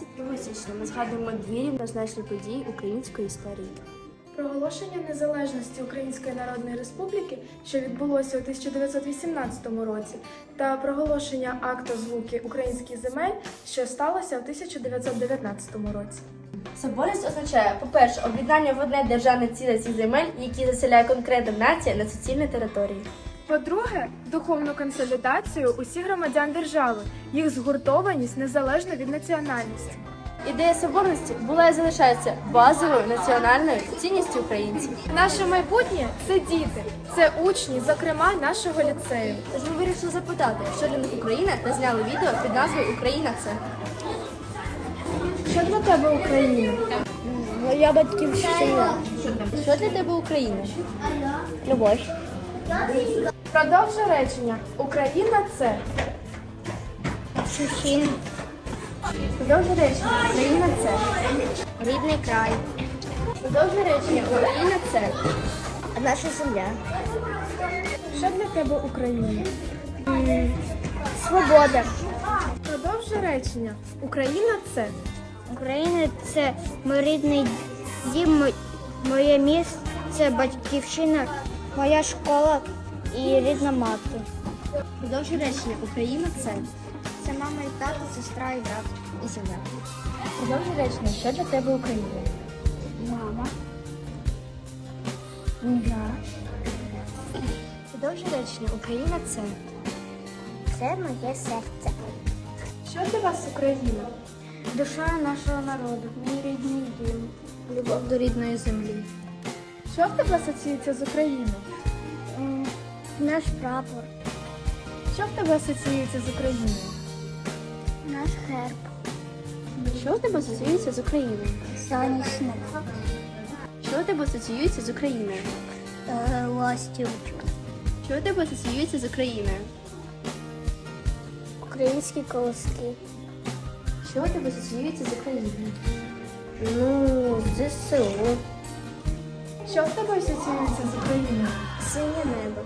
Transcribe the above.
22 січня ми згадуємо дві рівнозначні події української історії. Проголошення незалежності Української Народної Республіки, що відбулося у 1918 році, та проголошення акту звуки українських земель, що сталося у 1919 році. Соборність означає, по-перше, об'єднання в одне державне ціле цих земель, які заселяє конкретна нація на суцільній території. По-друге, духовну консолідацію усіх громадян держави, їх згуртованість незалежно від національності. Ідея соборності була і залишається базовою національною цінністю українців. Наше майбутнє це діти, це учні, зокрема нашого ліцею. Тож ми вирішили запитати, що для них Україна, та зняли відео під назвою Україна це. Що для тебе Україна? Моя батьківщина. Що для тебе Україна? Любов. Продовжу речення. Україна це. Батьківщина. Продовжу речення. Україна це. Рідний край. Продовжує речення Україна це наша земля. Що для тебе Україна? Свобода. Продовжу речення. Україна це. Україна це мій рідний дім, моє місце, батьківщина, моя школа і рідна мати. Продовжує речення Україна це. Це мама і тато, сестра і брат і сім'я. Продовжує речення, що для тебе Україна? Мама. Продовжує речення Україна це. Це моє серце. Що для вас Україна? Душа нашого народу, мій рідний дім. Любов до рідної землі. Що в тебе асоціюється з Україною? Наш прапор, Що в тебе асоціюється з Україною? наш герб, Що у тебе асоціюється з Україною? соняшник, Що у тебе асоціюється з Україною? е, Що у тебе асоціюється з Україною? українські колоски, Що у тебе асоціюється з Україною? Ну, ЗСУ. Що з тобою асоціюється з Україною? Синє небо.